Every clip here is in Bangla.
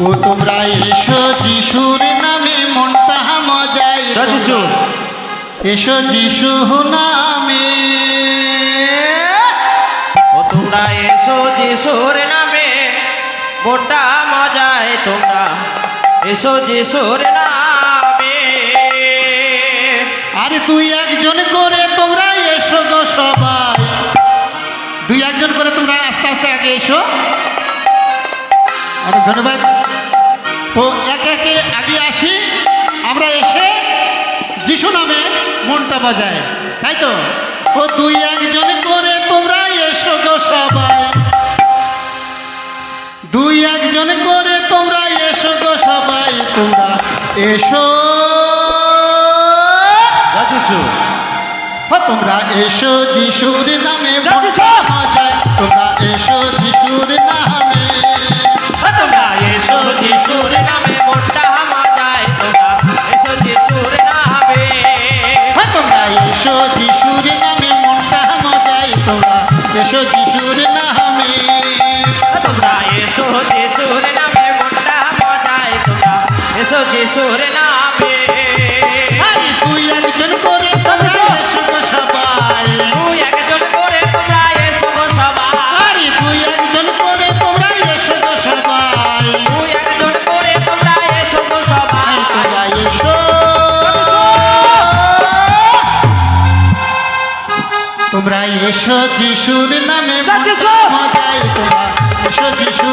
ও তোমরা এসো যিশুর নামে মনটা মজাই যিশু। এসো যিশু নামে। ও তোমরা এসো যিশুর নামে মোটা মজায় তোমরা। এসো যিশুর নামে। আরে তুই একজন করে তোমরা এসো গো সবাই। দুই একজন করে তোমরা আস্তে আস্তে আগে এসো। অনেক ধন্যবাদ। তো একে একে আগে আসি। আমরা এসে যিশু নামে মনটা বাজায় তাই তো? ও দুই একজন করে তোমরা এসো গো সবাই। দুই একজন করে তোমরা এসো গো সবাই তোমরা এসো। তোমরা এসো যিশুর নামে বাজায় তোমরা এসো যিশুর নামে এসো যিশুর নামে। তুই একজন করে তোমরা এসো সবাই? তুই একজন করে তোমরা এসো সবাই? তুই একজন করে তোমরা এসো সবাই? তুই একজন করে তোমরা এসো সবাই? তোমরা এসো? তোমরা এসো যিশুর নামে মজা তোমরা এসো যিশুর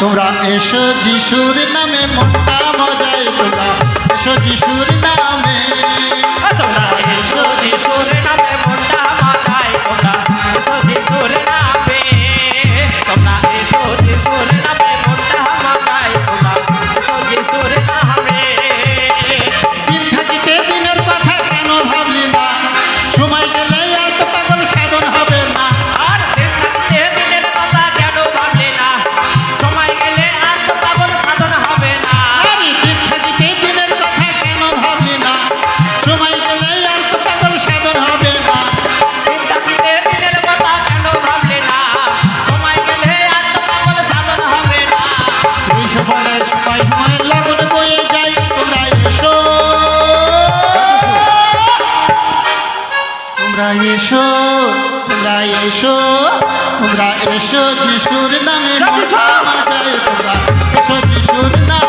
তোমরা এসো যিশুর নামে মোটা মজাই তোমরা এসো যিশুর নামে। এসো তোমরা এসো তোমরা এসো যিশুর নামে তোমরা এসো যিশুর নামে।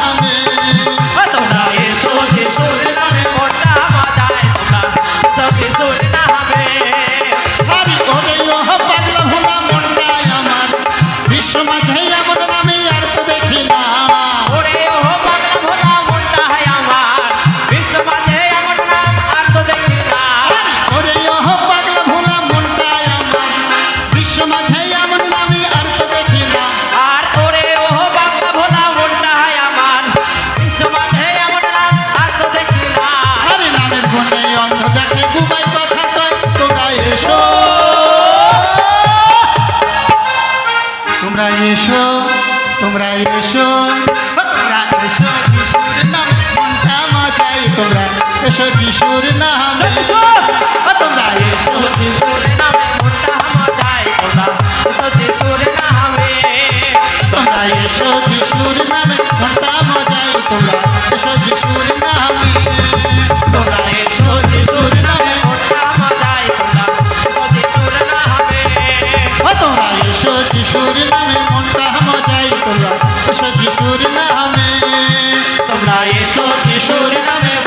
তোমরা এসো তোমরা এসো তোমরা এসো যিশুর নাম মনটা মাথায় তোমরা এসো যিশুর নাম তোমরা তোমরা এসো যিশুর নামে। তোমরা এসো যিশুর নামে।